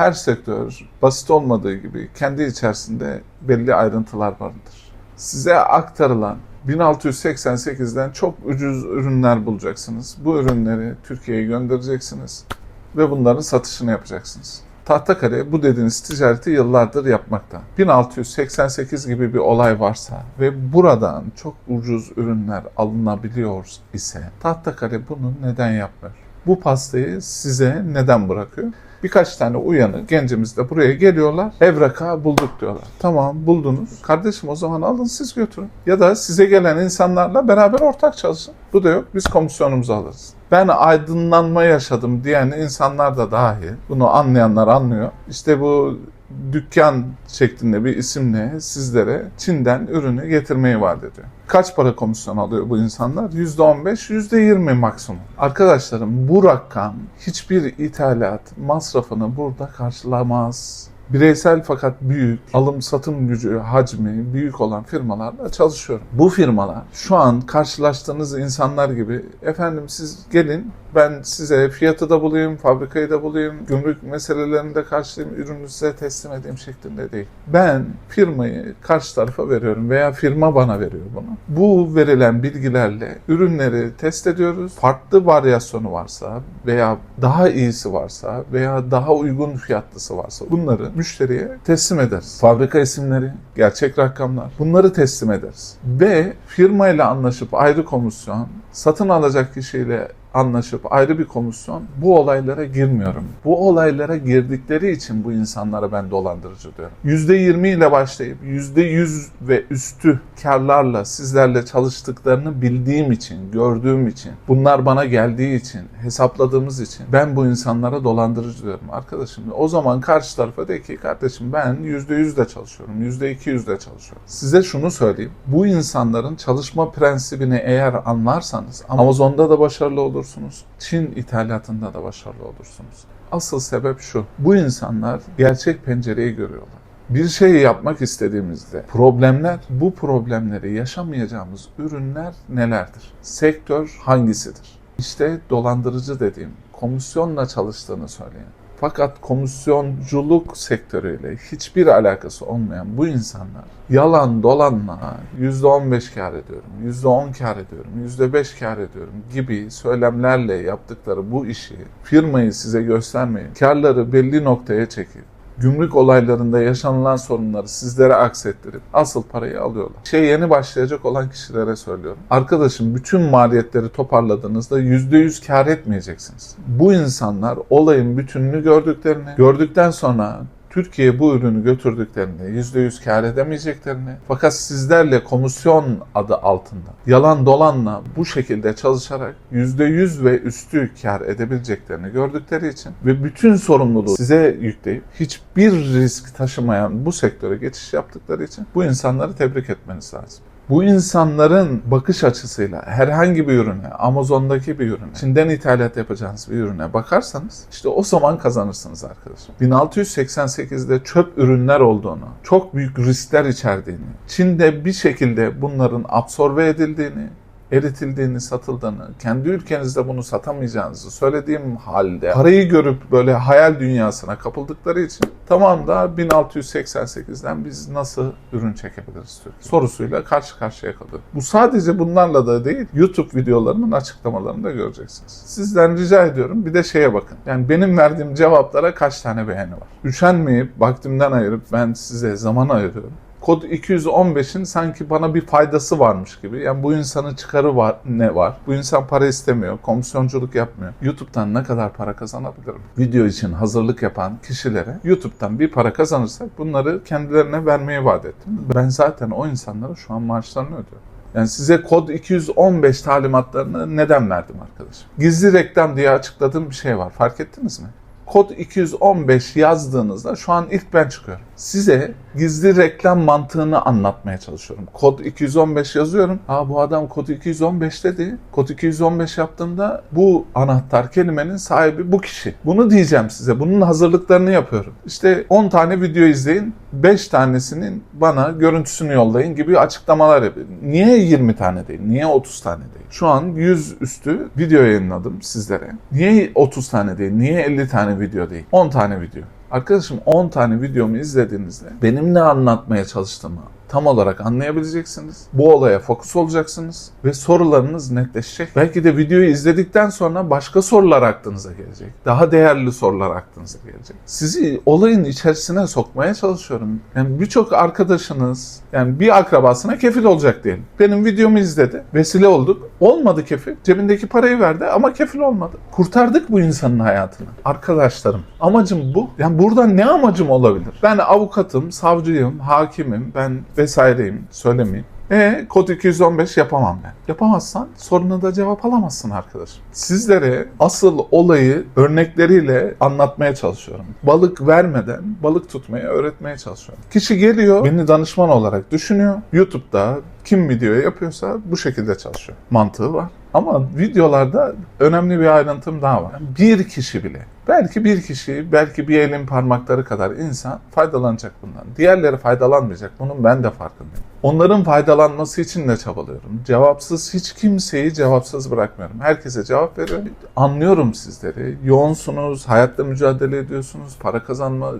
Her sektör basit olmadığı gibi kendi içerisinde belli ayrıntılar vardır. Size aktarılan 1688'den çok ucuz ürünler bulacaksınız. Bu ürünleri Türkiye'ye göndereceksiniz ve bunların satışını yapacaksınız. Tahtakale bu dediğiniz ticareti yıllardır yapmakta. 1688 gibi bir olay varsa ve buradan çok ucuz ürünler alınabiliyor ise Tahtakale bunu neden yapmıyor? Bu pastayı size neden bırakıyor? Birkaç tane uyanık gencimiz de buraya geliyorlar. Evraka bulduk diyorlar. Tamam buldunuz. Kardeşim o zaman alın siz götürün. Ya da size gelen insanlarla beraber ortak çalışın. Bu da yok. Biz komisyonumuzu alırız. Ben aydınlanma yaşadım diyen insanlar da dahil. Bunu anlayanlar anlıyor. İşte bu dükkan şeklinde bir isimle sizlere Çin'den ürünü getirmeyi vaat ediyor. Kaç para komisyon alıyor bu insanlar? %15, %20 maksimum. Arkadaşlarım bu rakam hiçbir ithalat masrafını burada karşılamaz. Bireysel fakat büyük alım satım gücü, hacmi büyük olan firmalarla çalışıyorum. Bu firmalar şu an karşılaştığınız insanlar gibi efendim siz gelin ben size fiyatı da bulayım, fabrikayı da bulayım, gümrük meselelerini de karşılayayım, ürünü size teslim edeyim şeklinde değil. Ben firmayı karşı tarafa veriyorum veya firma bana veriyor bunu. Bu verilen bilgilerle ürünleri test ediyoruz. Farklı varyasyonu varsa veya daha iyisi varsa veya daha uygun fiyatlısı varsa bunları müşteriye teslim ederiz. Fabrika isimleri, gerçek rakamlar bunları teslim ederiz. Ve firmayla anlaşıp ayrı komisyon, satın alacak kişiyle anlaşıp ayrı bir komisyon bu olaylara girmiyorum. Bu olaylara girdikleri için bu insanlara ben dolandırıcı diyorum. %20 ile başlayıp %100 ve üstü karlarla sizlerle çalıştıklarını bildiğim için, gördüğüm için, bunlar bana geldiği için, hesapladığımız için ben bu insanlara dolandırıcı diyorum arkadaşım. O zaman karşı tarafa de ki kardeşim ben %100 de çalışıyorum, %200 de çalışıyorum. Size şunu söyleyeyim. Bu insanların çalışma prensibini eğer anlarsanız Amazon'da da başarılı olur olursunuz. Çin ithalatında da başarılı olursunuz. Asıl sebep şu. Bu insanlar gerçek pencereyi görüyorlar. Bir şey yapmak istediğimizde problemler, bu problemleri yaşamayacağımız ürünler nelerdir? Sektör hangisidir? İşte dolandırıcı dediğim, komisyonla çalıştığını söyleyen, fakat komisyonculuk sektörüyle hiçbir alakası olmayan bu insanlar yalan dolanla %15 kar ediyorum, %10 kar ediyorum, %5 kar ediyorum gibi söylemlerle yaptıkları bu işi firmayı size göstermeyin. Karları belli noktaya çekip gümrük olaylarında yaşanılan sorunları sizlere aksettirip asıl parayı alıyorlar. Şey yeni başlayacak olan kişilere söylüyorum. Arkadaşım bütün maliyetleri toparladığınızda %100 kar etmeyeceksiniz. Bu insanlar olayın bütününü gördüklerini, gördükten sonra Türkiye'ye bu ürünü götürdüklerinde %100 kar edemeyeceklerini fakat sizlerle komisyon adı altında yalan dolanla bu şekilde çalışarak %100 ve üstü kar edebileceklerini gördükleri için ve bütün sorumluluğu size yükleyip hiçbir risk taşımayan bu sektöre geçiş yaptıkları için bu insanları tebrik etmeniz lazım. Bu insanların bakış açısıyla herhangi bir ürüne, Amazon'daki bir ürüne, Çin'den ithalat yapacağınız bir ürüne bakarsanız işte o zaman kazanırsınız arkadaşım. 1688'de çöp ürünler olduğunu, çok büyük riskler içerdiğini, Çin'de bir şekilde bunların absorbe edildiğini, eritildiğini, satıldığını, kendi ülkenizde bunu satamayacağınızı söylediğim halde parayı görüp böyle hayal dünyasına kapıldıkları için tamam da 1688'den biz nasıl ürün çekebiliriz Türkiye sorusuyla karşı karşıya kalıyor. Bu sadece bunlarla da değil, YouTube videolarımın açıklamalarında göreceksiniz. Sizden rica ediyorum bir de şeye bakın. Yani benim verdiğim cevaplara kaç tane beğeni var? Üşenmeyip vaktimden ayırıp ben size zaman ayırıyorum kod 215'in sanki bana bir faydası varmış gibi. Yani bu insanın çıkarı var, ne var? Bu insan para istemiyor, komisyonculuk yapmıyor. YouTube'dan ne kadar para kazanabilirim? Video için hazırlık yapan kişilere YouTube'dan bir para kazanırsak bunları kendilerine vermeye vaat ettim. Ben zaten o insanlara şu an maaşlarını ödüyorum. Yani size kod 215 talimatlarını neden verdim arkadaşım? Gizli reklam diye açıkladığım bir şey var. Fark ettiniz mi? kod 215 yazdığınızda şu an ilk ben çıkıyorum. Size gizli reklam mantığını anlatmaya çalışıyorum. Kod 215 yazıyorum. Aa bu adam kod 215 dedi. Kod 215 yaptığımda bu anahtar kelimenin sahibi bu kişi. Bunu diyeceğim size. Bunun hazırlıklarını yapıyorum. İşte 10 tane video izleyin. 5 tanesinin bana görüntüsünü yollayın gibi açıklamalar yapıyorum. Niye 20 tane değil? Niye 30 tane değil? Şu an 100 üstü video yayınladım sizlere. Niye 30 tane değil? Niye 50 tane video değil? 10 tane video. Arkadaşım 10 tane videomu izlediğinizde benim ne anlatmaya çalıştığımı tam olarak anlayabileceksiniz. Bu olaya fokus olacaksınız ve sorularınız netleşecek. Belki de videoyu izledikten sonra başka sorular aklınıza gelecek. Daha değerli sorular aklınıza gelecek. Sizi olayın içerisine sokmaya çalışıyorum. Yani birçok arkadaşınız yani bir akrabasına kefil olacak diyelim. Benim videomu izledi. Vesile olduk. Olmadı kefil. Cebindeki parayı verdi ama kefil olmadı. Kurtardık bu insanın hayatını. Arkadaşlarım amacım bu. Yani burada ne amacım olabilir? Ben avukatım, savcıyım, hakimim, ben vesaireyim söylemeyeyim. E kod 215 yapamam ben. Yapamazsan soruna da cevap alamazsın arkadaş. Sizlere asıl olayı örnekleriyle anlatmaya çalışıyorum. Balık vermeden balık tutmayı öğretmeye çalışıyorum. Kişi geliyor beni danışman olarak düşünüyor. YouTube'da kim video yapıyorsa bu şekilde çalışıyor. Mantığı var. Ama videolarda önemli bir ayrıntım daha var. Bir kişi bile, belki bir kişi, belki bir elin parmakları kadar insan faydalanacak bundan. Diğerleri faydalanmayacak. Bunun ben de farkındayım. Onların faydalanması için de çabalıyorum. Cevapsız hiç kimseyi cevapsız bırakmıyorum. Herkese cevap veriyorum. Anlıyorum sizleri. Yoğunsunuz, hayatta mücadele ediyorsunuz, para kazanma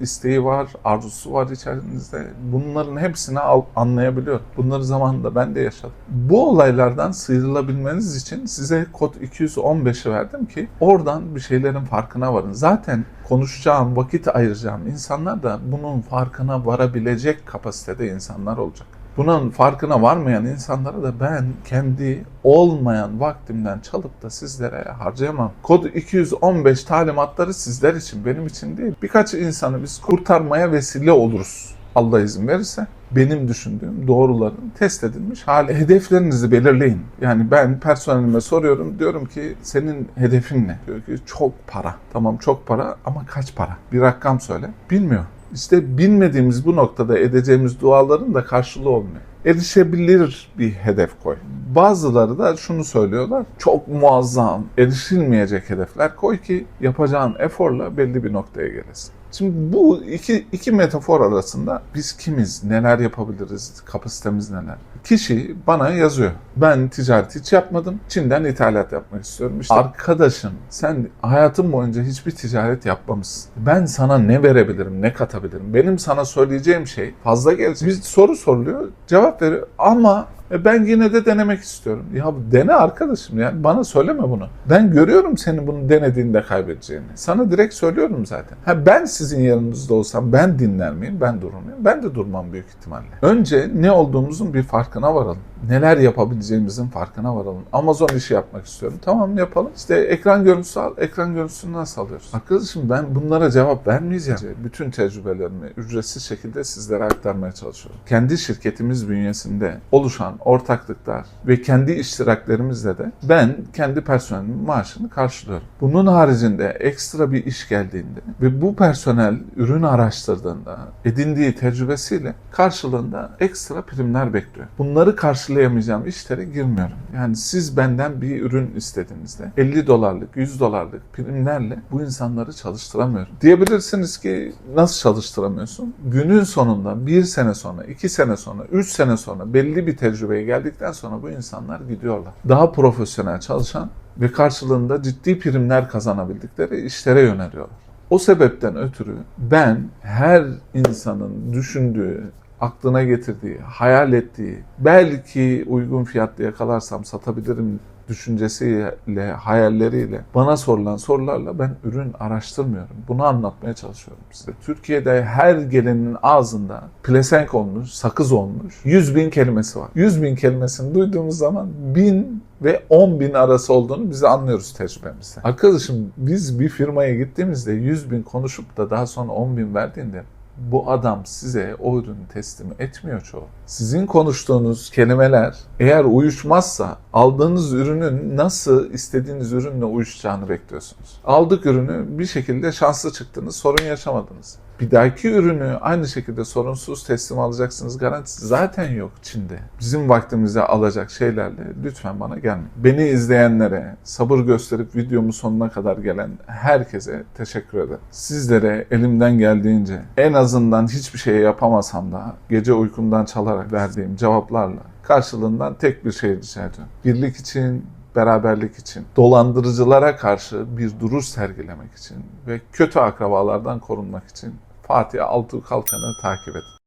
isteği var, arzusu var içerinizde. Bunların hepsini anlayabiliyorum. Bunları zamanında ben de yaşadım. Bu olaylardan sıyrılabilmeniz için size kod 215'i verdim ki oradan bir şeylerin farkına varın. Zaten konuşacağım, vakit ayıracağım insanlar da bunun farkına varabilecek kapasitede insanlar olacak. Bunun farkına varmayan insanlara da ben kendi olmayan vaktimden çalıp da sizlere harcayamam. Kod 215 talimatları sizler için, benim için değil. Birkaç insanı biz kurtarmaya vesile oluruz. Allah izin verirse benim düşündüğüm doğruların test edilmiş hali. Hedeflerinizi belirleyin. Yani ben personelime soruyorum. Diyorum ki senin hedefin ne? Diyor ki çok para. Tamam çok para ama kaç para? Bir rakam söyle. Bilmiyor. İşte bilmediğimiz bu noktada edeceğimiz duaların da karşılığı olmuyor. Erişebilir bir hedef koy. Bazıları da şunu söylüyorlar. Çok muazzam, erişilmeyecek hedefler koy ki yapacağın eforla belli bir noktaya gelesin. Şimdi bu iki, iki metafor arasında biz kimiz, neler yapabiliriz, kapasitemiz neler? Kişi bana yazıyor. Ben ticaret hiç yapmadım. Çin'den ithalat yapmak istiyorum. İşte arkadaşım sen hayatın boyunca hiçbir ticaret yapmamışsın. Ben sana ne verebilirim, ne katabilirim? Benim sana söyleyeceğim şey fazla gelecek. Bir soru soruluyor, cevap veriyor ama e ben yine de denemek istiyorum. Ya dene arkadaşım yani bana söyleme bunu. Ben görüyorum senin bunu denediğinde kaybedeceğini. Sana direkt söylüyorum zaten. Ha ben sizin yanınızda olsam ben dinler miyim? Ben durur muyum? Ben de durmam büyük ihtimalle. Önce ne olduğumuzun bir farkına varalım. Neler yapabileceğimizin farkına varalım. Amazon işi yapmak istiyorum. Tamam yapalım. İşte ekran görüntüsü al. Ekran görüntüsünü nasıl alıyoruz? Arkadaşım ben bunlara cevap vermeyeceğim. Bütün tecrübelerimi ücretsiz şekilde sizlere aktarmaya çalışıyorum. Kendi şirketimiz bünyesinde oluşan ortaklıklar ve kendi iştiraklerimizle de ben kendi personelimin maaşını karşılıyorum. Bunun haricinde ekstra bir iş geldiğinde ve bu personel ürün araştırdığında edindiği tecrübesiyle karşılığında ekstra primler bekliyor. Bunları karşılayamayacağım işlere girmiyorum. Yani siz benden bir ürün istediğinizde 50 dolarlık, 100 dolarlık primlerle bu insanları çalıştıramıyorum. Diyebilirsiniz ki nasıl çalıştıramıyorsun? Günün sonunda bir sene sonra, iki sene sonra, üç sene sonra belli bir tecrübeye geldikten sonra bu insanlar gidiyorlar. Daha profesyonel çalışan ve karşılığında ciddi primler kazanabildikleri işlere yöneliyorlar. O sebepten ötürü ben her insanın düşündüğü, aklına getirdiği, hayal ettiği, belki uygun fiyatlı yakalarsam satabilirim düşüncesiyle, hayalleriyle bana sorulan sorularla ben ürün araştırmıyorum. Bunu anlatmaya çalışıyorum size. Türkiye'de her gelenin ağzında plesenk olmuş, sakız olmuş 100 bin kelimesi var. 100 bin kelimesini duyduğumuz zaman bin ve 10 bin arası olduğunu biz anlıyoruz tecrübemizde. Arkadaşım biz bir firmaya gittiğimizde 100 bin konuşup da daha sonra 10 bin verdiğinde bu adam size o ürünü teslim etmiyor çoğu. Sizin konuştuğunuz kelimeler eğer uyuşmazsa aldığınız ürünün nasıl istediğiniz ürünle uyuşacağını bekliyorsunuz. Aldık ürünü bir şekilde şanslı çıktınız, sorun yaşamadınız. Bir dahaki ürünü aynı şekilde sorunsuz teslim alacaksınız garantisi zaten yok Çin'de. Bizim vaktimizi alacak şeylerle lütfen bana gelmeyin. Beni izleyenlere, sabır gösterip videomun sonuna kadar gelen herkese teşekkür ederim. Sizlere elimden geldiğince en azından hiçbir şey yapamasam da gece uykumdan çalarak verdiğim cevaplarla karşılığından tek bir şey rica ediyorum. Birlik için, beraberlik için, dolandırıcılara karşı bir duruş sergilemek için ve kötü akrabalardan korunmak için Fatih Altuğ Kalkan'ı takip edin.